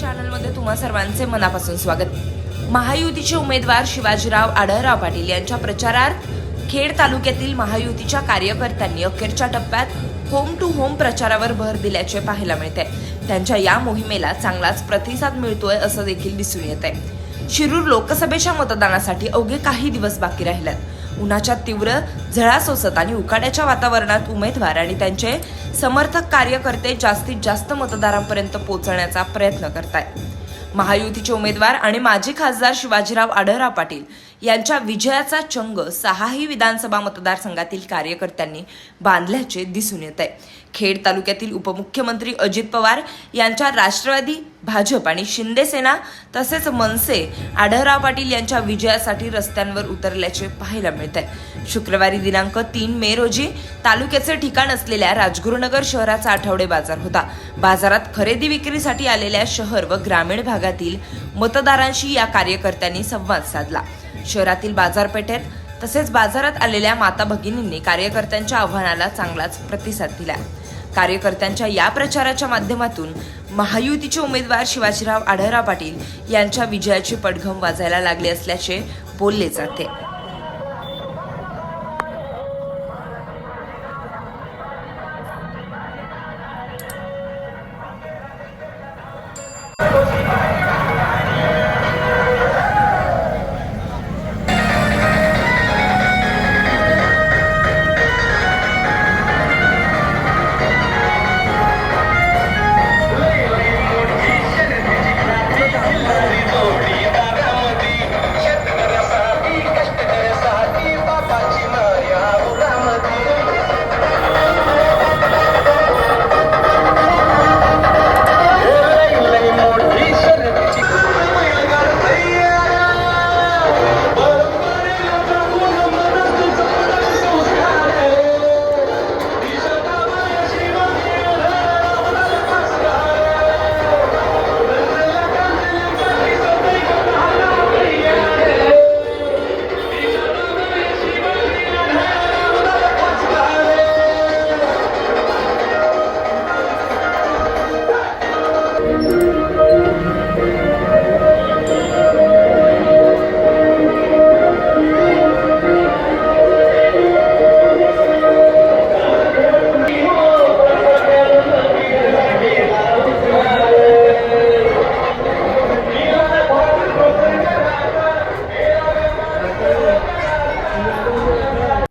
चॅनलमध्ये तुम्हा सर्वांचे मनापासून स्वागत. महायुतीचे उमेदवार शिवाजीराव आढळराव पाटील यांच्या प्रचारार्थ खेड तालुक्यातील महायुतीच्या कार्यकर्त्यांनी अखेरच्या टप्प्यात होम टू होम प्रचारावर भर दिल्याचे पाहायला मिळते त्यांच्या या मोहिमेला चांगलाच प्रतिसाद मिळतोय असं देखील दिसून येत आहे शिरूर लोकसभेच्या मतदानासाठी अवघे काही दिवस बाकी राहिल्यात उन्हाच्या तीव्र झळा सोसत आणि उकाड्याच्या वातावरणात उमेदवार आणि त्यांचे समर्थक कार्यकर्ते जास्तीत जास्त मतदारांपर्यंत पोहोचण्याचा प्रयत्न करतायत. महायुतीचे उमेदवार आणि माजी खासदार शिवाजीराव आढळराव पाटील यांच्या विजयाचा चंग सहाही विधानसभा मतदारसंघातील कार्यकर्त्यांनी बांधल्याचे दिसून येत आहे. खेड तालुक्यातील उपमुख्यमंत्री अजित पवार यांच्या राष्ट्रवादी भाजप आणि शिंदेसेना तसेच मनसे आढळराव पाटील यांच्या विजयासाठी रस्त्यांवर उतरल्याचे पाहायला मिळत आहे. शुक्रवारी दिनांक तीन मे रोजी तालुक्याचे ठिकाण असलेल्या राजगुरुनगर शहराचा आठवडे बाजार होता. बाजारात खरेदी विक्रीसाठी आलेल्या शहर व ग्रामीण भागातील मतदारांशी या कार्यकर्त्यांनी संवाद साधला. शहरातील बाजारपेठेत तसेच बाजारात आलेल्या माता भगिनींनी कार्यकर्त्यांच्या आव्हानाला चांगलाच प्रतिसाद दिला कार्यकर्त्यांच्या या प्रचाराच्या माध्यमातून महायुतीचे उमेदवार शिवाजीराव आढळराव पाटील यांच्या विजयाचे पडघम वाजायला लागले असल्याचे बोलले जाते.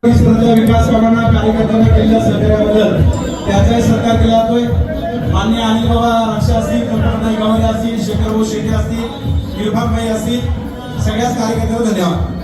विकास कामांना कार्यकर्त्यांना केलेल्या सहकार्याबद्दल त्याचाही सरकार केला जातोय. मान्य अनिल बाबा राक्षे असतील कल्पना गावडे असतील शेखर भाऊ शेटे असतील विभाग भाई असतील सगळ्याच कार्यकर्त्यांना धन्यवाद.